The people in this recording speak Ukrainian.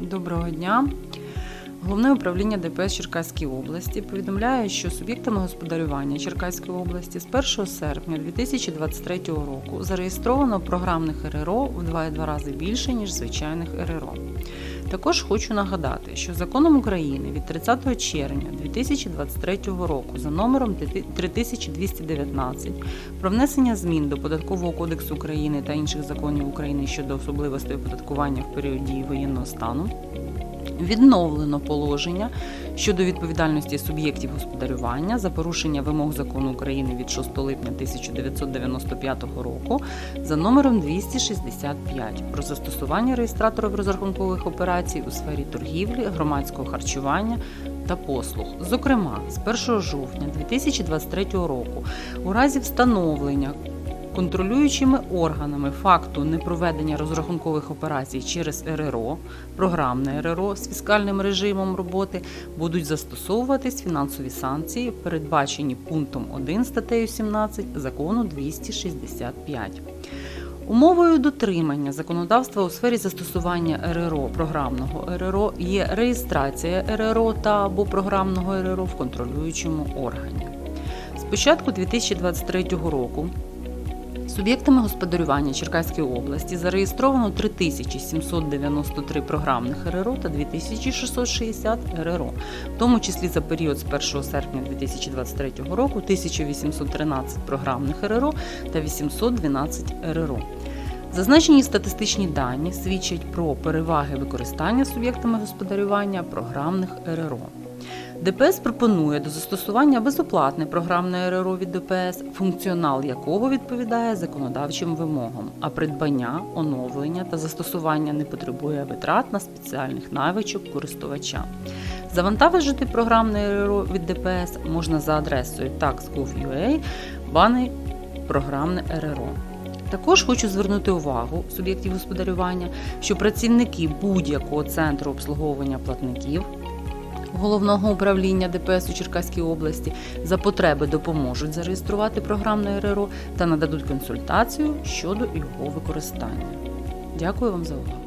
Доброго дня. Головне управління ДПС Черкаської області повідомляє, що суб'єктами господарювання Черкаської області з 1 серпня 2023 року зареєстровано програмних РРО в 2,2 рази більше, ніж звичайних РРО. Також хочу нагадати, що законом України від 30 червня 2023 року за номером 3219 про внесення змін до Податкового кодексу України та інших законів України щодо особливостей оподаткування в період дії воєнного стану відновлено положення щодо відповідальності суб'єктів господарювання за порушення вимог закону України від 6 липня 1995 року за номером 265 про застосування реєстраторів розрахункових операцій у сфері торгівлі, громадського харчування та послуг. Зокрема, з 1 жовтня 2023 року у разі встановлення контролюючими органами факту непроведення розрахункових операцій через РРО, програмне РРО з фіскальним режимом роботи будуть застосовуватись фінансові санкції, передбачені пунктом 1 статтею 17 закону 265. Умовою дотримання законодавства у сфері застосування РРО програмного РРО є реєстрація РРО та або програмного РРО в контролюючому органі. З початку 2023 року Суб'єктами господарювання Черкаської області зареєстровано 3793 програмних РРО та 2660 РРО, в тому числі за період з 1 серпня 2023 року 1813 програмних РРО та 812 РРО. Зазначені статистичні дані свідчать про переваги використання суб'єктами господарювання програмних РРО. ДПС пропонує до застосування безоплатне програмне РРО від ДПС, функціонал якого відповідає законодавчим вимогам, а придбання, оновлення та застосування не потребує витрат на спеціальних навичок користувача. Завантажити програмне РРО від ДПС можна за адресою tax.gov.ua, бани програмне РРО. Також хочу звернути увагу суб'єктів господарювання, що працівники будь-якого центру обслуговування платників головного управління ДПС у Черкаській області за потреби допоможуть зареєструвати програмне РРО та нададуть консультацію щодо його використання. Дякую вам за увагу.